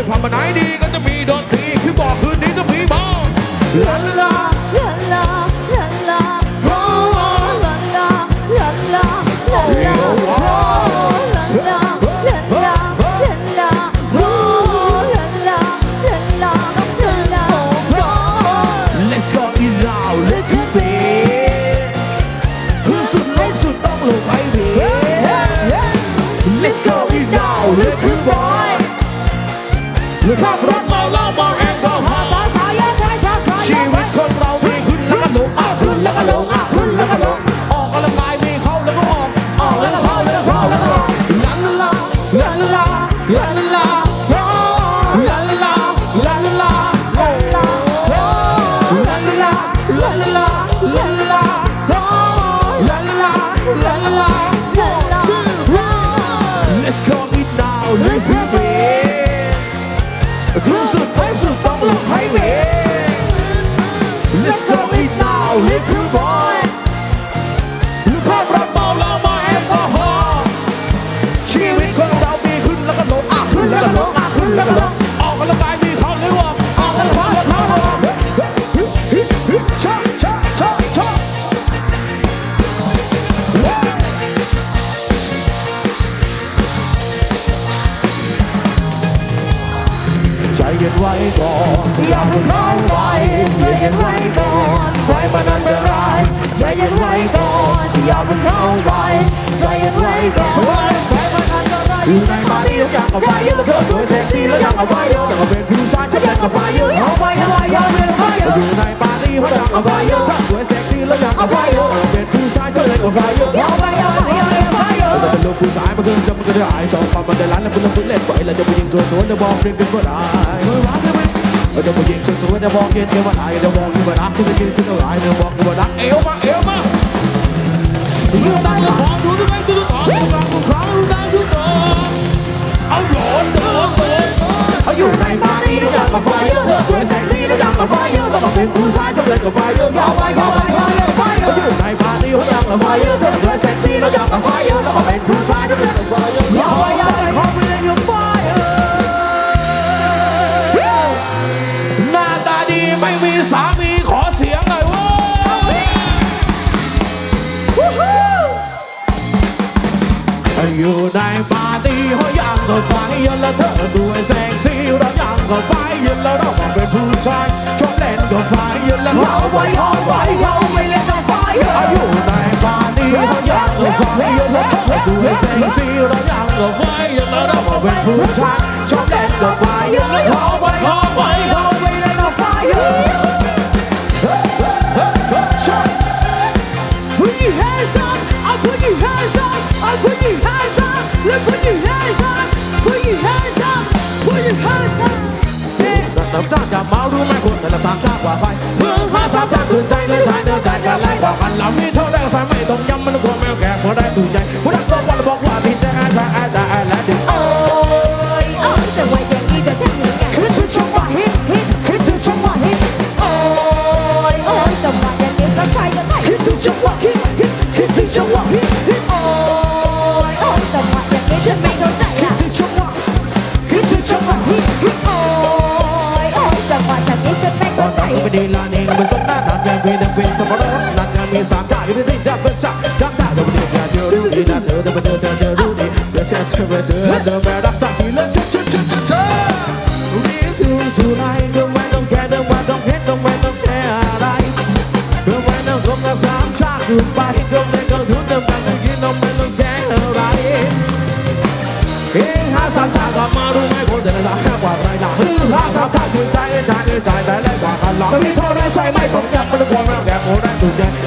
านอยู่ในผับมันไหนดีก็จะมีดนตรีคือบอกคืนนี้ต้องมีเมาลา ลาลาลาลาลาโอ้ลาลาลาลาลาลาโอ้ลาลาลา cuatro. เย็นไว้ก่อนอย่าเพิ่งเข้าไปใจเย็นไว้ก่อนไฟมันอันตรายใจเย็นไว้ก่อนอย่าเพิ่งเข้าไปใจเย็นไว้ก่อนไฟมันอันตรายอยู่ในมาดีทุกอย่างเอาไปเยอะแล้วเธอสวยเซ็กซี่แล้วยังเอาไปเยอะแล้วก็เป็นผู้ชาย ก็ได้หายสองความมันได้ร้านแล้วคุณต้องคุณเล่นไปแล้วจะไปยิงสวยๆจะบอกเรื่องกันก็ได้เราจะไปยิงสวยๆจะบอกเกินกันว่าได้จะบอกกันว่ารักคุณจะกินสิ่งอะไรจะบอกกันว่ารักเอวมาเอวมาอยู่ตั้งแต่ของดูดูไปดูต่อดูรักทุกครั้งดูดังทุกตัวเอาหลดโดนโดนเขาอยู่ในปาร์ตี้อยากับไฟเยอะสวยเซ็กซี่ทุกอยางกับไฟเยอะแล้วก็เป็นผู้ชายที่เล่นกับไฟเยอะเอาไปเอาไปเอาไ要了特殊的生肖，等人個快要了到旁邊負債，再靚個快要了後悔後悔後悔你就快要。哎呦，大把你等人個快要了特殊的生肖，等人個快要了到旁邊負債，再靚個快要了後悔後悔後悔你就快要。Put your hands up, I put your hands up, I put your hands up. สายไม่ต้องย้ำมันกลัวแมวแก่พอได้ถูกใจผู้รักสองวันบอกว่าดีใจอ่านแต่อ่านแต่อ่านและดึงโอ้ยโอ้ยจะว่าอย่างนี้จะทำยังไงคิดถึงจังหวะฮิตฮิตคิดถึงจังหวะฮิตโอ้ยโอ้ยจะว่าอย่างนี้สักใครยังไงคิดถึงจังหวะฮิตฮิตคิดถึงจังหวะฮิตฮิตโอ้ยโอ้ยจะว่าอย่างนี้ฉันไม่เข้าใจละที่ช่วงว่าคิดถึงช่วงว่าฮิตฮิตโอ้ยโอ้ยจะว่าอย่างนี้ฉันไม่ตอเข้านใจจำก็ไม่ดีลาเองมันสมหน้านัดกันเป็นเป็นสมรสนัดกั นี้สามตาอยู่ที่ดับเบิลช็อตจำได้เราไม่ได้อยาจะรู้ดีนะเธอแต่ไม่เธอต่เธอรู้ดีเดี๋ยวเธอเไม่เธอเธอไม่รักสักทีเลยเธอเธอเธอเธอรีทูทูไรก็ไม่ต้องแคร์เดินมาต้องเห็นต้องไม่ต้องแคร์อะไรเดินไปต้องคงกัสามชาติอยู่ไปตรไหนก็รู้เดไต้องคิดไม่ต้องแคร์อะไรเฮ้หาสามชาติก็มารู้ไหมคนแต่ละสามกว่าไรละหาสามชาติถึงใจใจใจใจแรงกว่ากันหอกมีเท่าไรใช่ไหมผมอยากเป็นคนแรงแบบโหดแรงสุดแรง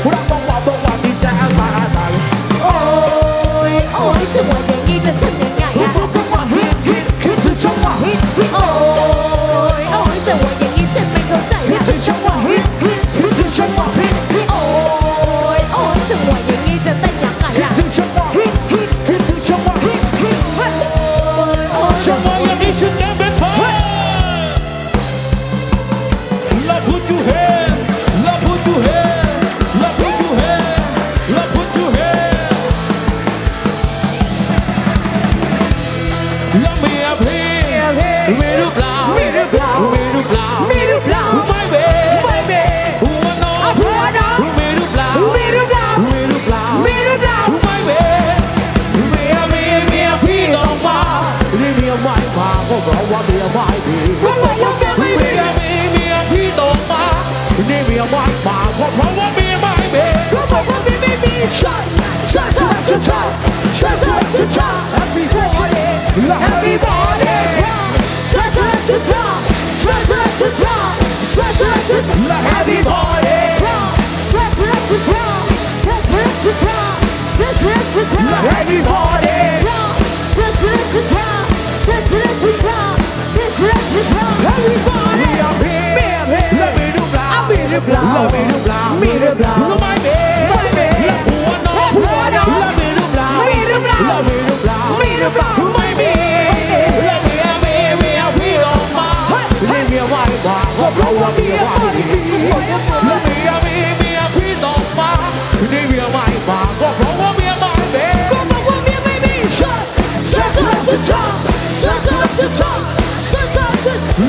ว่าเมีย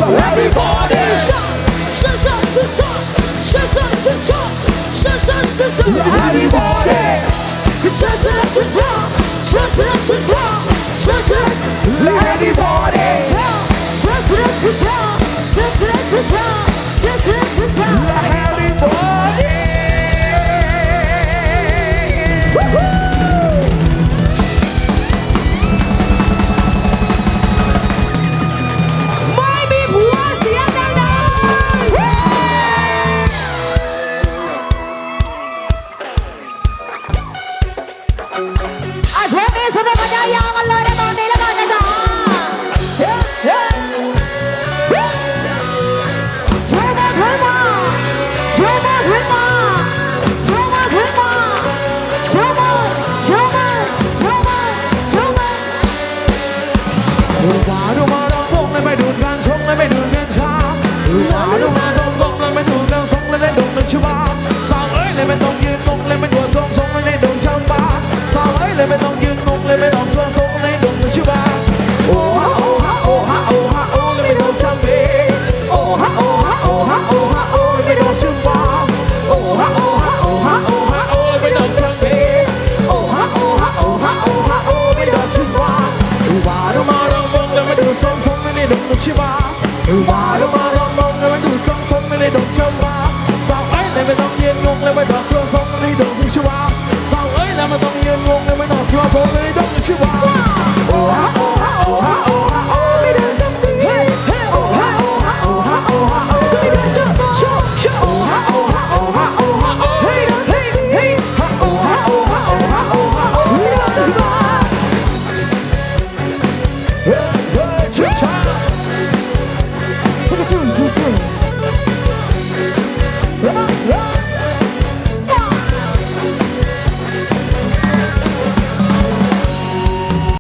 Everybody Shut, shut, shut, shut Shut, Everybody Shut, shut, shut, shut Shut, Everybody don't you.